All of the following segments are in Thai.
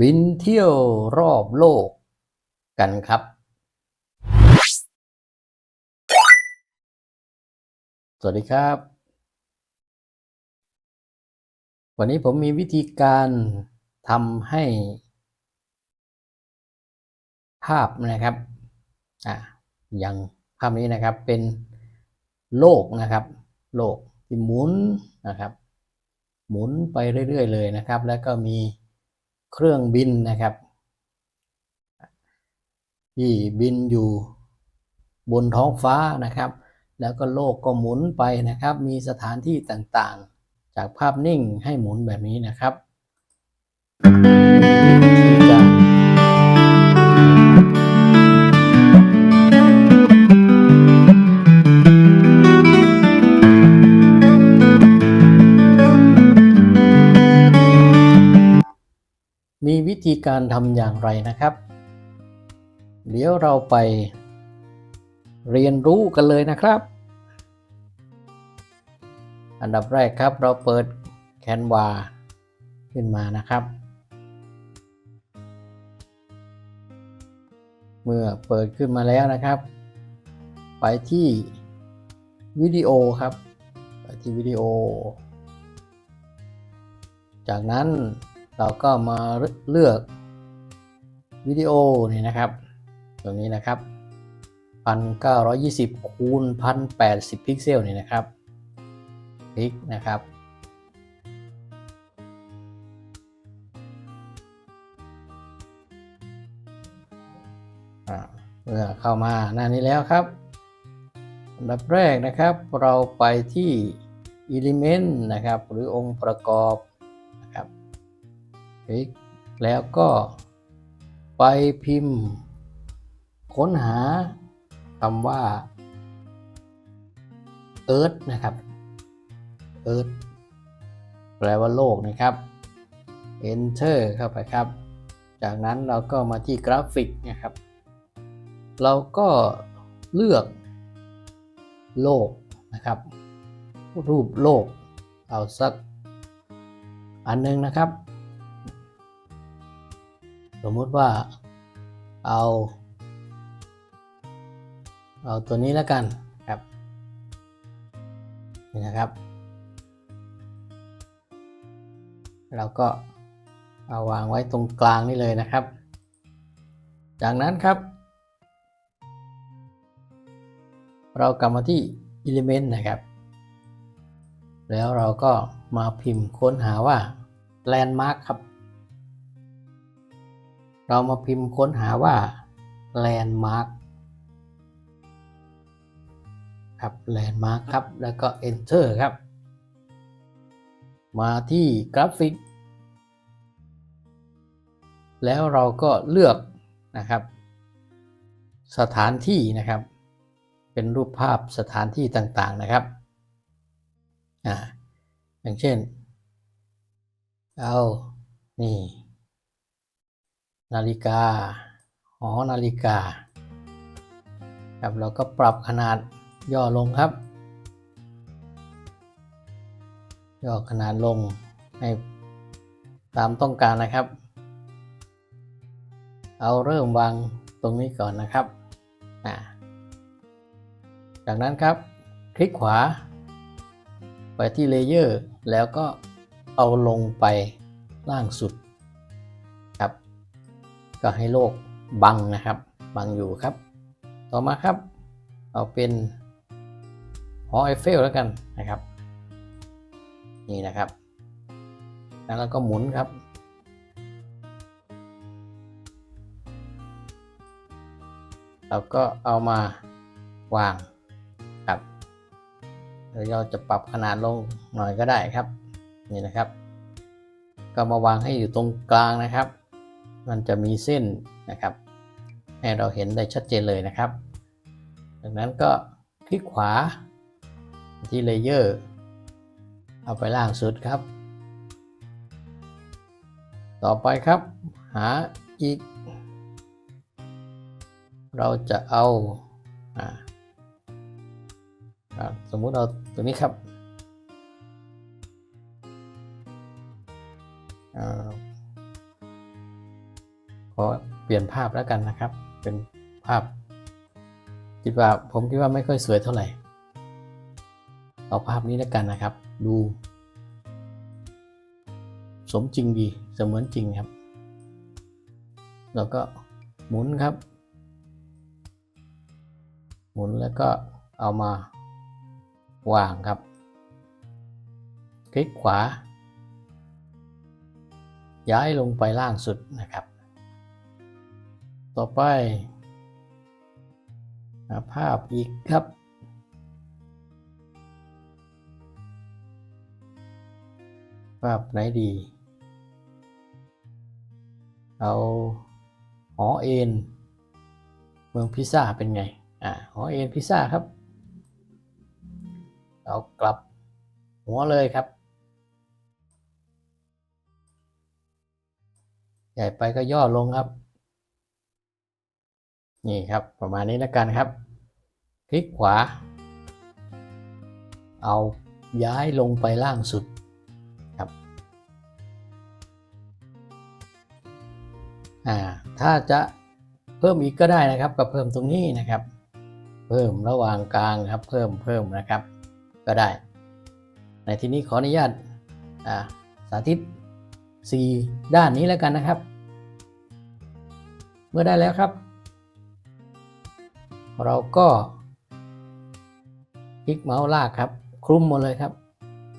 บินเที่ยวรอบโลกกันครับ สวัสดีครับ วันนี้ผมมีวิธีการทำให้ ภาพนะครับ อะอย่างภาพนี้นะครับเป็นโลกนะครับ โลกที่หมุนนะครับ หมุนไปเรื่อย ๆ เลยนะครับ แล้วก็มี เครื่องบินนะครับที่บินอยู่บนท้องฟ้านะครับ แล้วก็โลกก็หมุนไปนะครับ มีสถานที่ต่างๆ จากภาพนิ่งให้หมุนแบบนี้นะครับที่ มีวิธีการทำอย่างไรนะครับ เดี๋ยวเราไปเรียนรู้กันเลยนะครับ อันดับแรกครับเราเปิดแคนวาขึ้นมานะครับ เมื่อเปิดขึ้นมาแล้วนะครับ ไปที่วิดีโอครับ ไปที่วิดีโอ จากนั้น เราก็มาเลือกวิดีโอนี่นะครับตรงนี้นะครับ 1920คูณ1080 พิกเซลนี่นะครับ คลิกนะครับ เมื่อเข้ามาหน้านี้แล้วครับอันดับแรกนะครับเราไปที่ Element นะครับ หรือองค์ประกอบ ลิกแล้วก็ไปพิมพ์ ค้นหาคำว่า Earth นะครับ Earth แปลว่าโลกนะครับ Enter เข้าไปครับ จากนั้นเราก็มาที่กราฟิกนะครับ เราก็เลือกโลกนะครับ รูปโลก เอาสักอันหนึงนะครับ สมมุติว่าเอา เอาตัวนี้แล้วกันครับนี่นะครับ เราก็เอาวางไว้ตรงกลางนี่เลยนะครับ จากนั้นครับ เรากลับมาที่ Element นะครับ แล้วเราก็มาพิมพ์ค้นหาว่า Landmark ครับ เรามาพิมพ์ค้นหาว่า Landmark ครับ Landmark ครับ แล้วก็ Enter ครับ มาที่กราฟิก แล้วเราก็เลือกนะครับ สถานที่นะครับ เป็นรูปภาพสถานที่ต่างๆนะครับอ่าอย่างเช่น เอา นี่ นาฬิกา หอนาฬิกา ครับเราก็ปรับขนาดย่อลงครับ ย่อขนาดลงให้ตามต้องการนะครับ เอาเริ่มวางตรงนี้ก่อนนะครับ จากนั้นครับ คลิกขวา ไปที่เลเยอร์ แล้วก็เอาลงไปล่างสุด ก็ให้โลกบังนะครับ บังอยู่ครับ ต่อมาครับ เอาเป็นหอไอเฟลแล้วกันนะครับ นี่นะครับแล้วก็หมุนครับเราก็เอามาวางครับหรือเราจะปรับขนาดลงหน่อยก็ได้ครับ นี่นะครับ ก็มาวางให้อยู่ตรงกลางนะครับ มันจะมีเส้นนะครับ ให้เราเห็นได้ชัดเจนเลยนะครับ ดังนั้นก็คลิกขวาที่เลเยอร์เอาไปล่างสุดครับ ต่อไปครับหาอีก เราจะเอาสมมุติเอาตัวนี้ครับ อเปลี่ยนภาพแล้วกันนะครับ เป็นภาพคิดว่าผมคิดว่าไม่ค่อยสวยเท่าไหร่ เอาภาพนี้แล้วกันนะครับ ดู สมจริงดีเสมือนจริงครับแล้วก็หมุนครับ หมุนแล้วก็เอามาวางครับ คลิกขวา ย้ายลงไปล่างสุดนะครับ ต่อไปหาภาพอีกครับ ภาพไหนดี เอาหอเอ็นเมืองพิซซ่าเป็นไง อ่าหอเอ็นพิซซ่าครับ เอากลับหัวเลยครับ ใหญ่ไปก็ย่อลงครับ นี่ครับประมาณนี้แล้วกันครับ คลิกขวา เอาย้ายลงไปล่างสุดครับอ่าถ้าจะเพิ่มอีกก็ได้นะครับ ก็เพิ่มตรงนี้นะครับ เพิ่มระหว่างกลางครับ เพิ่มเพิ่มนะครับ ก็ได้ ในที่นี้ขออนุญาตอ่าสาธิต 4 ด้านนี้แล้วกันนะครับ เมื่อได้แล้วครับ เราก็คลิกเมาส์ลากครับ คลุมหมดเลยครับ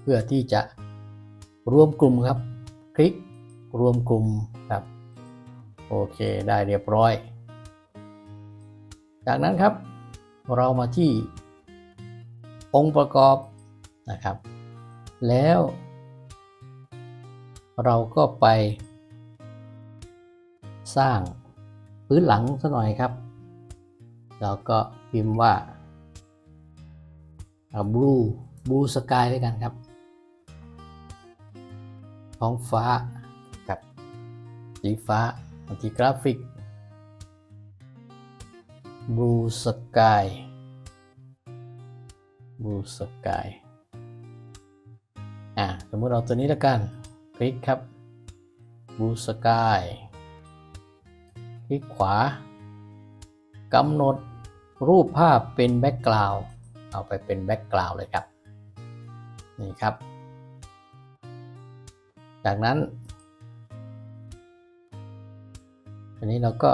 เพื่อที่จะรวมกลุ่มครับ คลิกรวมกลุ่มครับ โอเคได้เรียบร้อย จากนั้นครับ เรามาที่องค์ประกอบนะครับ แล้ว เราก็ไป สร้างพื้นหลังซะหน่อยครับ แล้วก็พิมพ์ว่า blue blue sky ด้วยกันครับท้องฟ้ากับสีฟ้าอันที่กราฟิก blue sky blue sky อ่าสมมติเอาตัวนี้แล้วกัน คลิกครับ blue sky คลิกขวากำหนด รูปภาพเป็นแบ็กกราวด์เอาไปเป็นแบ็กกราวด์เลยครับ นี่ครับ จากนั้น อันนี้เราก็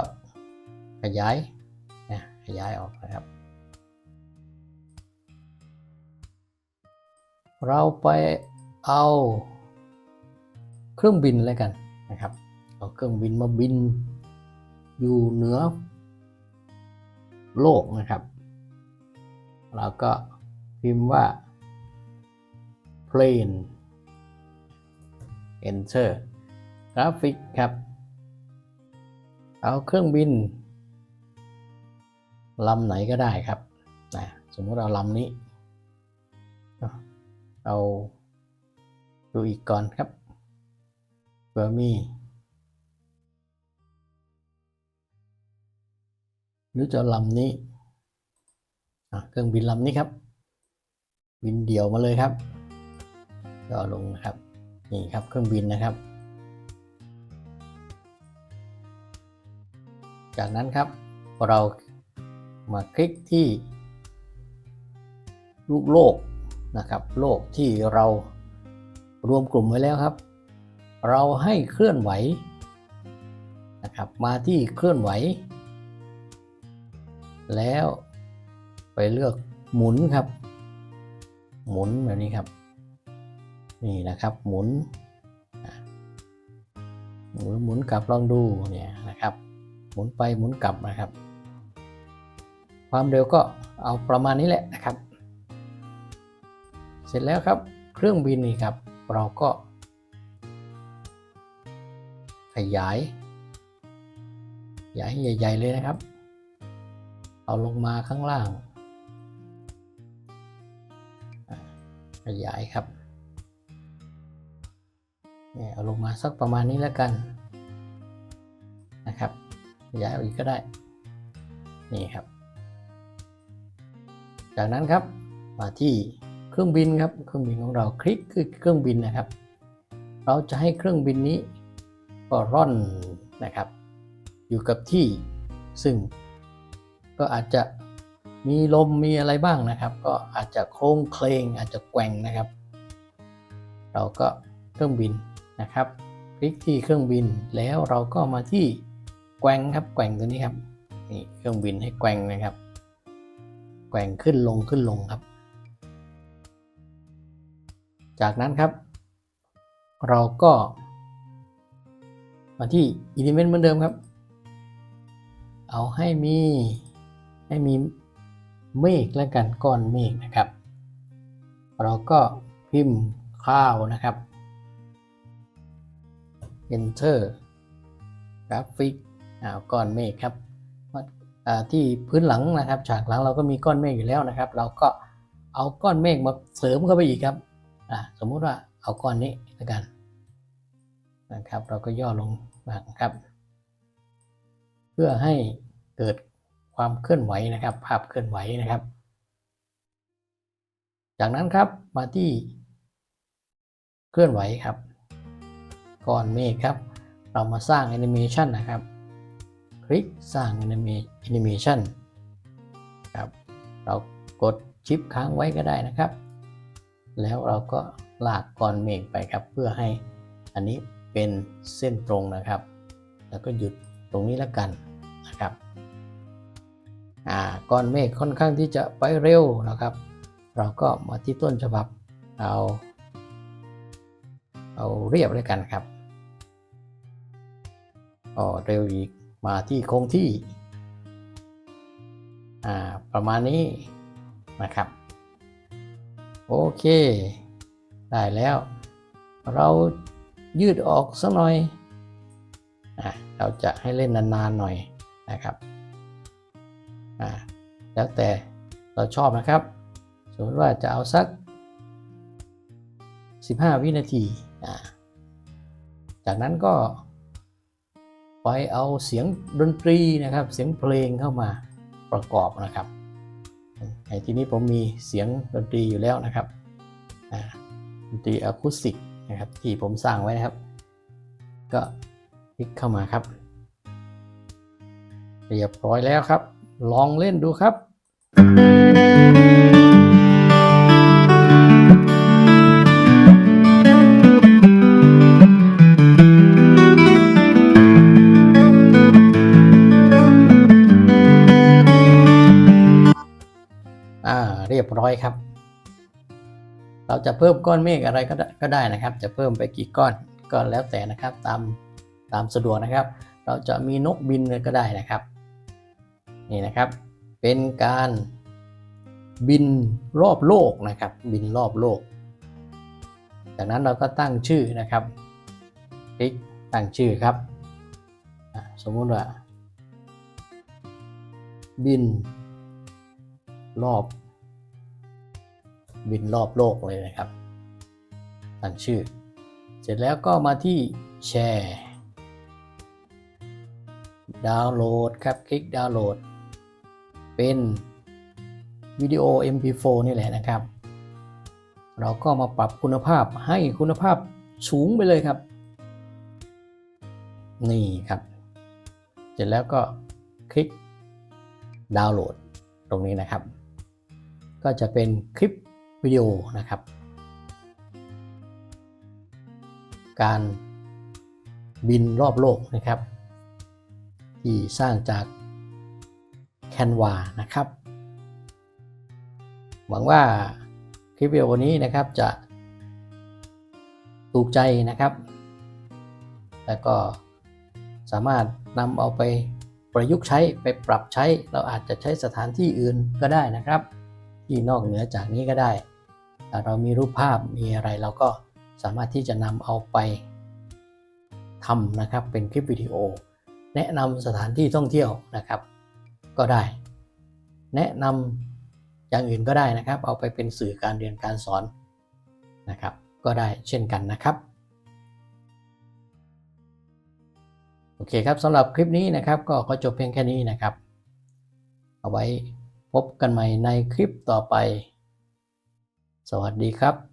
ขยายนะขยายออกนะครับ เราไปเอาเครื่องบินแล้วกันนะครับ เอาเครื่องบินมาบินอยู่เหนือ โลกนะครับ เราก็พิมพ์ว่า plane enter กราฟิกครับ เอาเครื่องบินลำไหนก็ได้ครับนะสมมติเอาลำนี้ เอาดูอีกก่อนครับเผื่อมี หรือจะเอลำนี้เครื่องบินลำนี้ครับ บินเดี่ยวมาเลยครับก็ลงนะครับนี่ครับเครื่องบินนะครับ จากนั้นครับเรามาคลิกที่ลูกโลกนะครับ โลกที่เรารวมกลุ่มไว้แล้วครับ เราให้เคลื่อนไหวนะครับ มาที่เคลื่อนไหว แล้วไปเลือกหมุนครับ หมุนแบบนี้ครับ นี่นะครับหมุนหมุนหมุนกลับลองดูเนี่ยนะครับ หมุนไปหมุนกลับนะครับ ความเร็วก็เอาประมาณนี้แหละนะครับ เสร็จแล้วครับเครื่องบินนี่ครับ เราก็ ขยาย ขยายให้ใหญ่ ๆ เลยนะครับ เอาลงมาข้างล่าง ขยายครับเนี่ยเอาลงมาสักประมาณนี้แล้วกันนะครับขยายเอาอีกก็ได้ นี่ครับ จากนั้นครับมาที่เครื่องบินครับ เครื่องบินของเราคลิกคือเครื่องบินนะครับ เราจะให้เครื่องบินนี้ก็ร่อนนะครับ อยู่กับที่ซึ่ง ก็อาจจะมีลมมีอะไรบ้างนะครับ ก็อาจจะโค้งเคลงอาจจะแกว่งนะครับ เราก็เครื่องบินนะครับ คลิกที่เครื่องบินแล้วเราก็มาที่แกว่งครับแกว่งตัวนี้ครับนี่เครื่องบินให้แกว่งนะครับ แกว่งขึ้นลงขึ้นลงครับ จากนั้นครับ เราก็ มาที่ element เหมือนเดิมครับ เอาให้มี ให้มีเมฆแล้วกันก้อนเมฆนะครับ เราก็พิมพ์ข้าวนะครับ enter กราฟิกเอาก้อนเมฆครับที่พื้นหลังนะครับฉากหลังเราก็มีก้อนเมฆอยู่แล้วนะครับ เราก็เอาก้อนเมฆมาเสริมเข้าไปอีกครับสมมุติว่าเอาก้อนนี้แล้วกันนะครับ เราก็ย่อลงนะครับ เพื่อให้เกิด ความเคลื่อนไหวนะครับ ภาพเคลื่อนไหวนะครับ จากนั้นครับมาที่เคลื่อนไหวครับก้อนเมฆครับ เรามาสร้างแอนิเมชันนะครับ คลิกสร้างแอนิเมชันครับเรากดชิปค้างไว้ก็ได้นะครับ แล้วเราก็ลากก้อนเมฆไปครับ เพื่อให้อันนี้เป็นเส้นตรงนะครับ แล้วก็หยุดตรงนี้แล้วกัน ก้อนเมฆค่อนข้างที่จะไปเร็วนะครับ เราก็มาที่ต้นฉบับเอาเอาเรียบเลยกันครับอ๋อเร็วอีกมาที่คงที่อ่าประมาณนี้นะครับ โอเค ได้แล้ว เรายืดออกสักหน่อยอ่าเราจะให้เล่นนานๆหน่อยนะครับ อ่าแล้วแต่เราชอบนะครับ สมมติว่าจะเอาสัก 15 วินาทีอ่าจากนั้นก็ไปเอาเสียงดนตรีนะครับ เสียงเพลงเข้ามาประกอบนะครับในที่นี้ผมมีเสียงดนตรีอยู่แล้วนะครับดนตรีอะคูสติกนะครับที่ผมสร้างไว้นะครับ ก็คลิกเข้ามาครับ เรียบร้อยแล้วครับ ลองเล่นดูครับ อ่า เรียบร้อยครับ เราจะเพิ่มก้อนเมฆอะไรก็ได้ก็ได้นะครับ จะเพิ่มไปกี่ก้อนก็แล้วแต่นะครับ ตามตามสะดวกนะครับ เราจะมีนกบินก็ได้นะครับ นี่นะครับ เป็นการบินรอบโลกนะครับ บินรอบโลก จากนั้นเราก็ตั้งชื่อนะครับ คลิกตั้งชื่อครับ สมมุติว่า บิน รอบ บินรอบโลกเลยนะครับ ตั้งชื่อ เสร็จแล้วก็มาที่แชร์ ดาวน์โหลดครับ คลิกดาวน์โหลด เป็นวิดีโอ MP4 นี่แหละนะครับ เราก็มาปรับคุณภาพให้คุณภาพสูงไปเลยครับ นี่ครับ เสร็จแล้วก็คลิกดาวน์โหลดตรงนี้นะครับ ก็จะเป็นคลิปวิดีโอนะครับ การบินรอบโลกนะครับ ที่สร้างจาก Canva นะครับ หวังว่าคลิปวิดีโอนี้นะครับจะถูกใจนะครับ แล้วก็สามารถนำเอาไปประยุกต์ใช้ไปปรับใช้ เราอาจจะใช้สถานที่อื่นก็ได้นะครับ ที่นอกเหนือจากนี้ก็ได้ถ้าเรามีรูปภาพมีอะไรเราก็สามารถที่จะนำเอาไปทำนะครับเป็นคลิปวิดีโอ แนะนำสถานที่ท่องเที่ยวนะครับ ก็ได้ แนะนำอย่างอื่นก็ได้นะครับ เอาไปเป็นสื่อการเรียนการสอนนะครับ ก็ได้เช่นกันนะครับโอเคครับสำหรับคลิปนี้นะครับก็ขอจบเพียงแค่นี้นะครับ เอาไว้พบกันใหม่ในคลิปต่อไป สวัสดีครับ